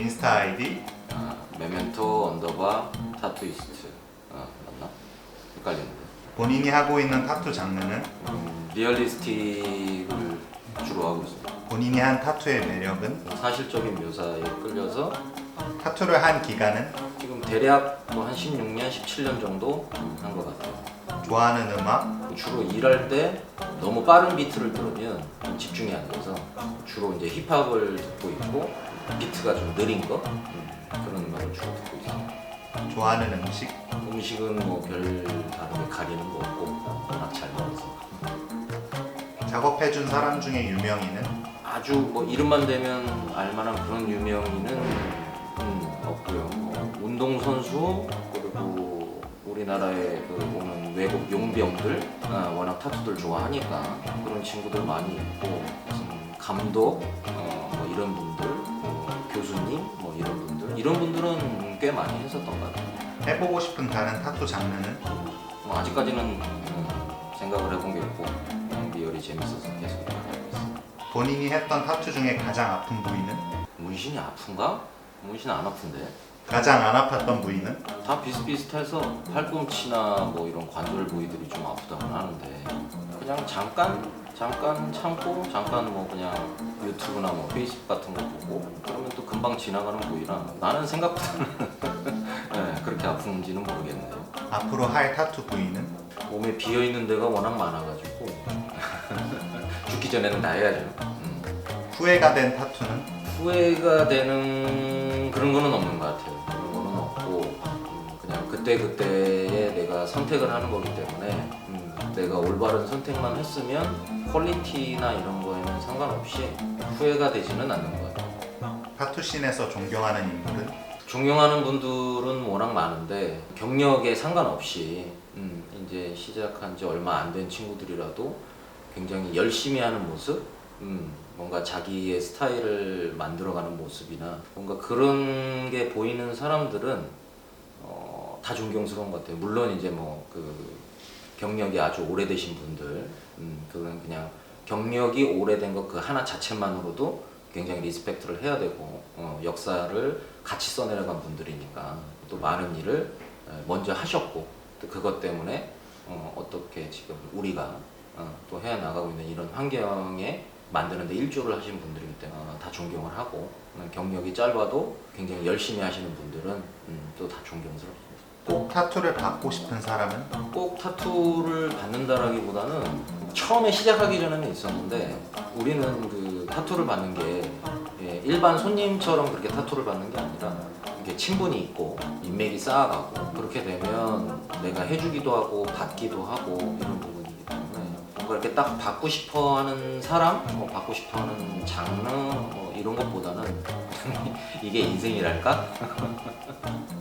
인스타 아이디, 아, 메멘토 언더바 타투이스트. 아, 맞나? 헷갈리는데. 본인이 하고 있는 타투 장르는? 음, 리얼리스틱을 주로 하고 있습니다. 본인이 한 타투의 매력은? 사실적인 묘사에 끌려서 타투를 한 기간은? 지금 대략 뭐 한 16년, 17년 정도 한 것 같아요. 좋아하는 음악, 주로 일할 때 너무 빠른 비트를 들으면 좀 집중이 안 돼서 주로 이제 힙합을 듣고 있고 비트가 좀 느린 거? 음, 그런 음악을 주로 듣고 있어요. 좋아하는 음식, 음식은 뭐 별 다르게 가리는 거 없고 워낙 잘 먹어서. 작업해준 사람 중에 유명인은? 아주 뭐 이름만 대면 알만한 그런 유명인은 음, 없고요. 뭐 운동 선수 그리고 우리나라에 그 오는 외국 용병들 아, 워낙 타투들 좋아하니까 그런 친구들 많이 있고 무슨 감독 어, 뭐 이런 분들. 뭐 교수님 뭐 이런 분들 이런 분들은 꽤 많이 했었던 것 같아요. 해보고 싶은 다른 타투 장르는 뭐 아직까지는 음, 생각을 해본 게 없고 그냥 리얼이 재밌어서 계속 하고 있어요. 본인이 했던 타투 중에 가장 아픈 부위는 문신이 아픈가? 문신 안 아픈데. 가장 안 아팠던 부위는 다 비슷비슷해서 팔꿈치나 뭐 이런 관절 부위들이 좀 아프다고는 하는데 그냥 잠깐 잠깐 참고 잠깐 뭐 그냥 유튜브나 뭐 페이스북 같은 거 보고 그러면 또 금방 지나가는 부위라 나는 생각보다는 네, 그렇게 아픈지는 모르겠네요. 앞으로 할 타투 부위는 몸에 비어 있는 데가 워낙 많아가지고 죽기 전에는 다 해야죠. 음. 후회가 된 타투는 후회가 되는 그런 거는 없는 것 같아요. 그런 거는 없고 음, 그냥 그때 그때에 내가 선택을 하는 거기 때문에 음, 내가 올바른 선택만 했으면 퀄리티나 이런 거에는 상관없이 후회가 되지는 않는 것 같아요. 타투 씬에서 존경하는 인물은 존경하는 분들은 워낙 많은데 경력에 상관없이 음, 이제 시작한 지 얼마 안 된 친구들이라도 굉장히 열심히 하는 모습, 음, 뭔가 자기의 스타일을 만들어가는 모습이나 뭔가 그런 게 보이는 사람들은 어, 다 존경스러운 것 같아요. 물론 이제 뭐 그 경력이 아주 오래되신 분들, 음, 그건 그냥 경력이 오래된 것 그 하나 자체만으로도 굉장히 리스펙트를 해야 되고 어, 역사를 같이 써내려간 분들이니까 또 많은 일을 에, 먼저 하셨고 또 그것 때문에 어, 어떻게 지금 우리가 어, 또 해야 나가고 있는 이런 환경에 만드는데 일조를 하신 분들이기 때문에 어, 다 존경을 하고 어, 경력이 짧아도 굉장히 열심히 하시는 분들은 음, 또다 존경스럽습니다. 꼭 타투를 받고 싶은 사람은 꼭 타투를 받는다라기보다는 처음에 시작하기 전에는 있었는데 우리는 그 타투를 받는 게 예, 일반 손님처럼 그렇게 타투를 받는 게 아니라 이게 친분이 있고 인맥이 쌓아가고 그렇게 되면 내가 해주기도 하고 받기도 하고 이런 부분 이렇게 딱 받고 싶어 하는 사람, 뭐 받고 싶어 하는 장르 뭐 이런 것보다는 이게 인생이랄까?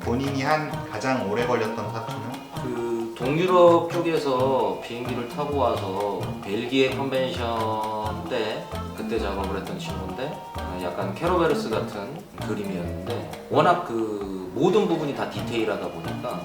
본인이 한 가장 오래 걸렸던 타투는 그 동유럽 쪽에서 비행기를 타고 와서 벨기에 컨벤션 때 그때 작업을 했던 친구인데 어, 약간 캐로베르스 같은 그림이었는데 워낙 그 모든 부분이 다 디테일하다 보니까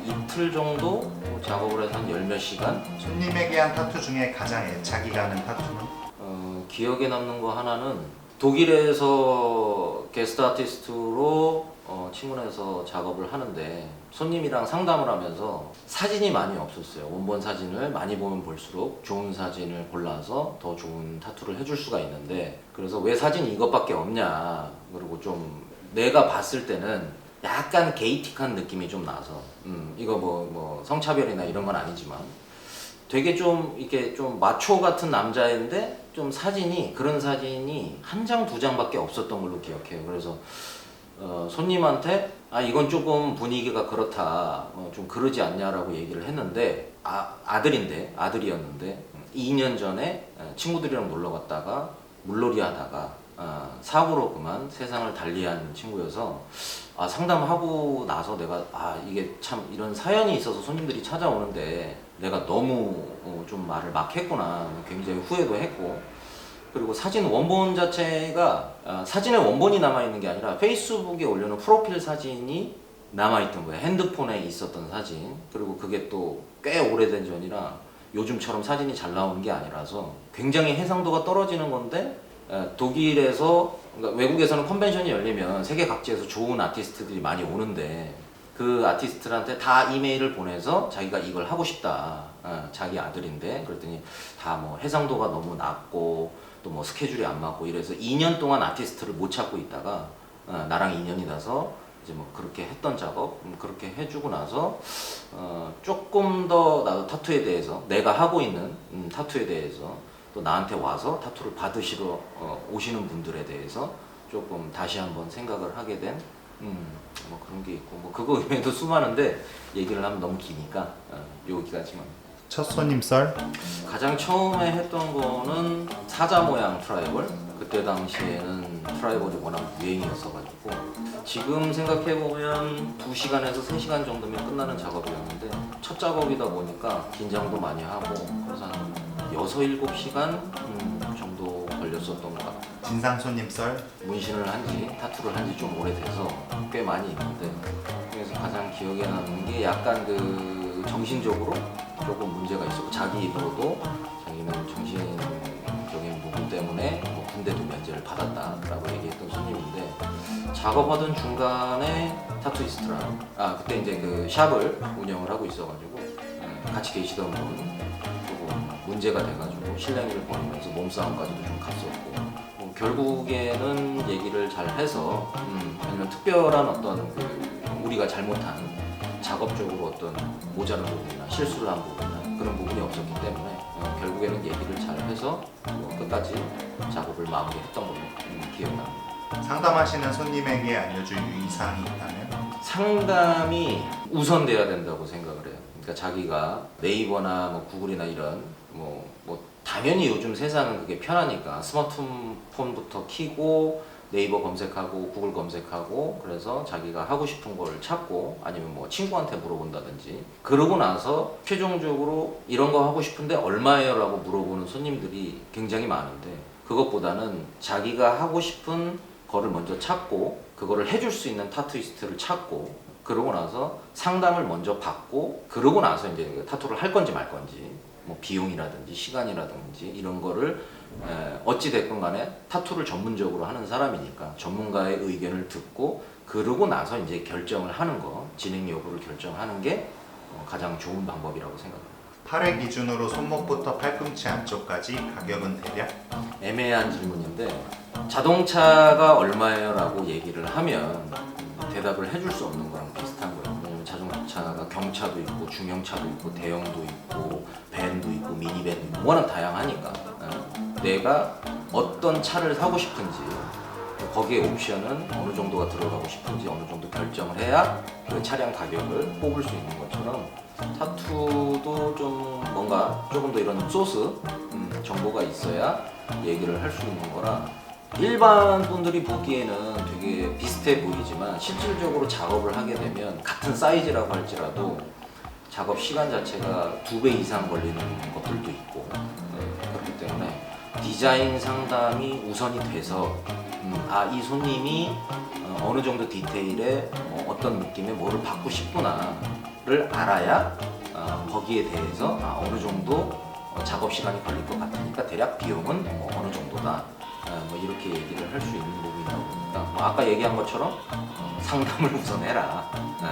한 이틀 정도 작업을 해서 한 열 몇 시간? 손님에게 한 타투 중에 가장 애착이 가는 타투는? 어, 기억에 남는 거 하나는 독일에서 게스트 아티스트로 어, 친구네에서 작업을 하는데 손님이랑 상담을 하면서 사진이 많이 없었어요. 원본 사진을 많이 보면 볼수록 좋은 사진을 골라서 더 좋은 타투를 해줄 수가 있는데 그래서 왜 사진이 이것밖에 없냐? 그리고 좀 내가 봤을 때는 약간 게이틱한 느낌이 좀 나서 음, 이거 뭐, 뭐 성차별이나 이런 건 아니지만 되게 좀 이렇게 좀 마초 같은 남자인데 좀 사진이 그런 사진이 한 장 두 장밖에 없었던 걸로 기억해요. 그래서 어, 손님한테 아 이건 조금 분위기가 그렇다 어, 좀 그러지 않냐라고 얘기를 했는데 아 아들인데 아들이었는데 2년 전에 어, 친구들이랑 놀러 갔다가 물놀이 하다가 어, 사고로 그만 세상을 달리한 친구여서 아, 상담하고 나서 내가 아 이게 참 이런 사연이 있어서 손님들이 찾아오는데 내가 너무 어, 좀 말을 막 했구나. 굉장히 후회도 했고. 그리고 사진 원본 자체가 아, 사진의 원본이 남아 있는 게 아니라 페이스북에 올려놓은 프로필 사진이 남아 있던 거예요. 핸드폰에 있었던 사진. 그리고 그게 또 꽤 오래된 전이라 요즘처럼 사진이 잘 나오는 게 아니라서 굉장히 해상도가 떨어지는 건데 에, 독일에서 그러니까 외국에서는 컨벤션이 열리면 세계 각지에서 좋은 아티스트들이 많이 오는데 그 아티스트한테 다 이메일을 보내서 자기가 이걸 하고 싶다. 어, 자기 아들인데 그랬더니 다 뭐 해상도가 너무 낮고 또 뭐 스케줄이 안 맞고 이래서 2년 동안 아티스트를 못 찾고 있다가 어, 나랑 인연이 나서 이제 뭐 그렇게 했던 작업 음, 그렇게 해주고 나서 어, 조금 더 나도 타투에 대해서 내가 하고 있는 음, 타투에 대해서 또 나한테 와서 타투를 받으시러 어, 오시는 분들에 대해서 조금 다시 한번 생각을 하게 된 음, 뭐 그런 게 있고 뭐 그거 외에도 수많은데 얘기를 하면 너무 기니까 어, 여기까지만 첫 손님 썰? 가장 처음에 했던 거는 사자 모양 트라이벌 그때 당시에는 트라이벌이 워낙 유행이었어가지고. 지금 생각해보면 2시간에서 3시간 정도면 끝나는 작업이었는데 첫 작업이다 보니까 긴장도 많이 하고 그래서 한 6, 7시간 음, 정도 걸렸었던 것 같아요. 진상 손님 썰? 문신을 한지 타투를 한 지 좀 오래돼서 꽤 많이 있는데 그래서 가장 기억에 남는 게 약간 그 정신적으로 조금 문제가 있었고 자기 입으로도 자기는 정신적인 부분 때문에 뭐 군대도 면제를 받았다라고 얘기했던 손님인데 작업하던 중간에 타투이스트랑 아 그때 이제 그 샵을 운영을 하고 있어가지고 예, 같이 계시던 분 문제가 돼가지고 실랑이를 벌이면서 몸싸움까지도 좀 갔었고 뭐 결국에는 얘기를 잘 해서 음, 아니면 특별한 어떤 그 우리가 잘못한 작업적으로 어떤 모자란 부분이나 실수를 한 부분이나 그런 부분이 없었기 때문에 어, 결국에는 얘기를 잘 해서 뭐 끝까지 작업을 마무리했던 걸로 음, 기억납니다. 상담하시는 손님에게 알려줄 유의사항이 있다면 상담이 우선돼야 된다고 생각을 해요. 그러니까 자기가 네이버나 뭐 구글이나 이런 뭐, 뭐 당연히 요즘 세상은 그게 편하니까 스마트폰부터 키고 네이버 검색하고 구글 검색하고 그래서 자기가 하고 싶은 걸 찾고 아니면 뭐 친구한테 물어본다든지 그러고 나서 최종적으로 이런 거 하고 싶은데 얼마예요? 라고 물어보는 손님들이 굉장히 많은데 그것보다는 자기가 하고 싶은 거를 먼저 찾고 그거를 해줄 수 있는 타투이스트를 찾고 그러고 나서 상담을 먼저 받고 그러고 나서 이제 그 타투를 할 건지 말 건지 뭐 비용이라든지 시간이라든지 이런 거를 에, 어찌 됐건 간에 타투를 전문적으로 하는 사람이니까 전문가의 의견을 듣고 그러고 나서 이제 결정을 하는 거 진행 여부를 결정하는 게 어, 가장 좋은 방법이라고 생각합니다. 팔의 기준으로 손목부터 팔꿈치 안쪽까지 가격은 대략 애매한 질문인데 자동차가 얼마예요? 라고 얘기를 하면 음, 대답을 해줄 수 없는 거랑 거예요. 자동차가 경차도 있고 중형차도 있고 대형도 있고 밴도 있고 미니밴도 있고 워낙 다양하니까 예. 내가 어떤 차를 사고 싶은지 거기에 옵션은 어느 정도가 들어가고 싶은지 어느 정도 결정을 해야 그 차량 가격을 뽑을 수 있는 것처럼 타투도 좀 뭔가 조금 더 이런 소스 음, 정보가 있어야 얘기를 할 수 있는 거라 일반 분들이 보기에는 되게 비슷해 보이지만 실질적으로 작업을 하게 되면 같은 사이즈라고 할지라도 작업 시간 자체가 두 배 이상 걸리는 것들도 있고 네, 그렇기 때문에 디자인 상담이 우선이 돼서 음, 아이 손님이 어, 어느 정도 디테일에 어, 어떤 느낌의 뭐를 받고 싶구나를 알아야 어, 거기에 대해서 아, 어느 정도 어, 작업 시간이 걸릴 것 같으니까 대략 비용은 뭐 어느 정도다 어, 뭐 이렇게 얘기를 할 수 있는 부분이다 보니까 뭐 아까 얘기한 것처럼 어, 상담을 우선 해라 네.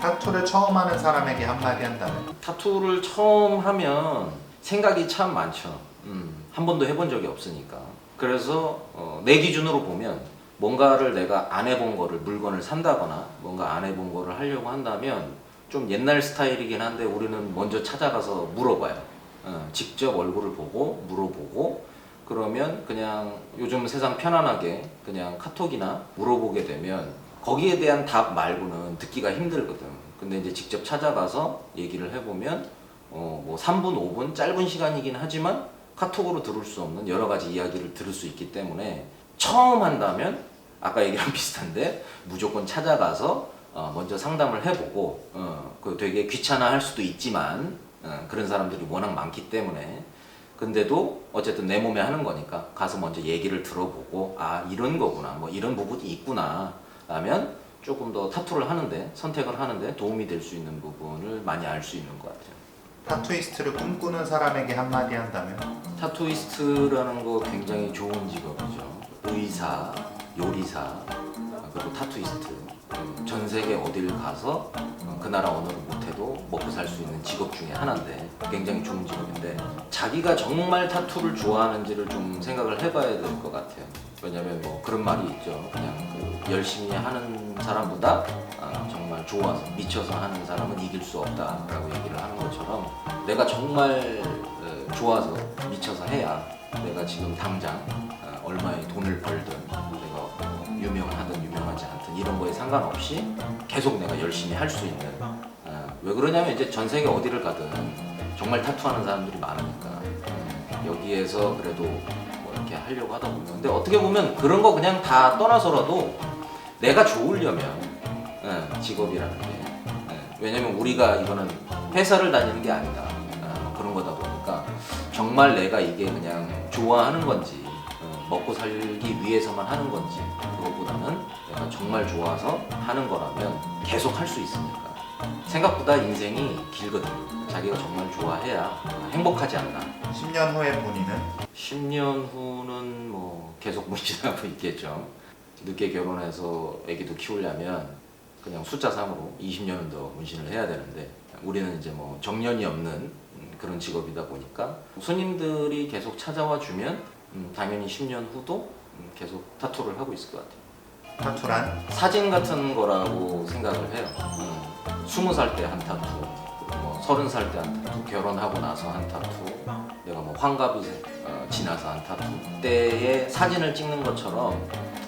타투를 처음 하는 사람에게 한마디 한다면 타투를 처음 하면 생각이 참 많죠. 음, 한 번도 해본 적이 없으니까. 그래서 어, 내 기준으로 보면 뭔가를 내가 안 해본 거를 물건을 산다거나 뭔가 안 해본 거를 하려고 한다면 좀 옛날 스타일이긴 한데 우리는 먼저 찾아가서 물어봐요. 어, 직접 얼굴을 보고 물어보고 그러면 그냥 요즘 세상 편안하게 그냥 카톡이나 물어보게 되면 거기에 대한 답 말고는 듣기가 힘들거든. 근데 이제 직접 찾아가서 얘기를 해보면 어, 뭐 3분, 5분 짧은 시간이긴 하지만 카톡으로 들을 수 없는 여러 가지 이야기를 들을 수 있기 때문에 처음 한다면 아까 얘기랑 비슷한데 무조건 찾아가서 어, 먼저 상담을 해보고 어, 그 되게 귀찮아 할 수도 있지만 어, 그런 사람들이 워낙 많기 때문에 근데도 어쨌든 내 몸에 하는 거니까 가서 먼저 얘기를 들어보고 아 이런 거구나 뭐 이런 부분이 있구나 라면 조금 더 타투를 하는데 선택을 하는데 도움이 될 수 있는 부분을 많이 알 수 있는 것 같아요. 타투이스트를 꿈꾸는 사람에게 한마디 한다면 타투이스트라는 거 굉장히 좋은 직업이죠. 의사, 요리사, 그리고 타투이스트. 음, 전 세계 어딜 가서 어, 그 나라 언어를 못해도 먹고 살 수 있는 직업 중에 하나인데 굉장히 좋은 직업인데 자기가 정말 타투를 좋아하는지를 좀 생각을 해봐야 될 것 같아요. 왜냐면 뭐 그런 말이 있죠. 그냥 그 열심히 하는 사람보다 아, 정말 좋아서 미쳐서 하는 사람은 이길 수 없다라고 얘기를 하는 것처럼 내가 정말 어, 좋아서 미쳐서 해야 내가 지금 당장 어, 얼마의 돈을 벌든 내가 뭐 유명하든 유명하 지 않든 이런 거에 상관없이 계속 내가 열심히 할 수 있는. 어, 왜 그러냐면 이제 전 세계 어디를 가든 정말 타투하는 사람들이 많으니까. 음, 여기에서 그래도 뭐 이렇게 하려고 하다 보면. 근데 어떻게 보면 그런 거 그냥 다 떠나서라도 내가 좋으려면 예, 직업이라는 게. 예, 왜냐면 우리가 이거는 회사를 다니는 게 아니다. 아, 그런 거다 보니까 정말 내가 이게 그냥 좋아하는 건지 어, 먹고 살기 위해서만 하는 건지 그것보다는 내가 정말 좋아서 하는 거라면 계속 할 수 있으니까. 생각보다 인생이 길거든. 자기가 정말 좋아해야 행복하지 않나. 10년 후에 본인은? 10년 후는 뭐 계속 문신하고 있겠죠. 늦게 결혼해서 아기도 키우려면 그냥 숫자 3으로 20년은 더 문신을 해야 되는데 우리는 이제 뭐 정년이 없는 음, 그런 직업이다 보니까 손님들이 계속 찾아와 주면 음, 당연히 10년 후도 음, 계속 타투를 하고 있을 것 같아요. 타투란 사진 같은 거라고 생각을 해요. 음, 20살 때 한 타투, 뭐 30살 때 한 타투, 결혼하고 나서 한 타투, 내가 뭐 환갑이 어, 지나서 한 타투. 그때의 사진을 찍는 것처럼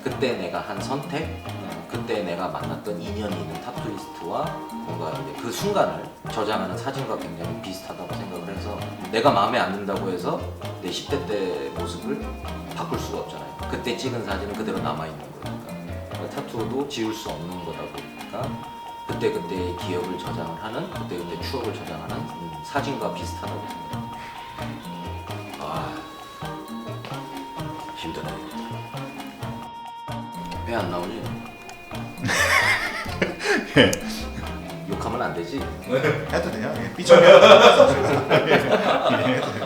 그때 내가 한 선택, 어, 그때 내가 만났던 인연이 있는 타투이스트와 뭔가 이제 그 순간을 저장하는 사진과 굉장히 비슷하다고 생각을 해서 내가 마음에 안 든다고 해서 내 10대 때 모습을 바꿀 수가 없잖아요. 그때 찍은 사진은 그대로 남아있는 거니까. 그러니까 타투도 지울 수 없는 거다 보니까 그때 그때의 기억을 저장을 하는 그때 그때 추억을 저장하는 음, 사진과 비슷하다고 생각합니다. 아 힘드네. 왜 안 나오 니? 욕하면 안 되지. 해도 돼요? 예, 삐쳐면 예, 해도 돼요. 네.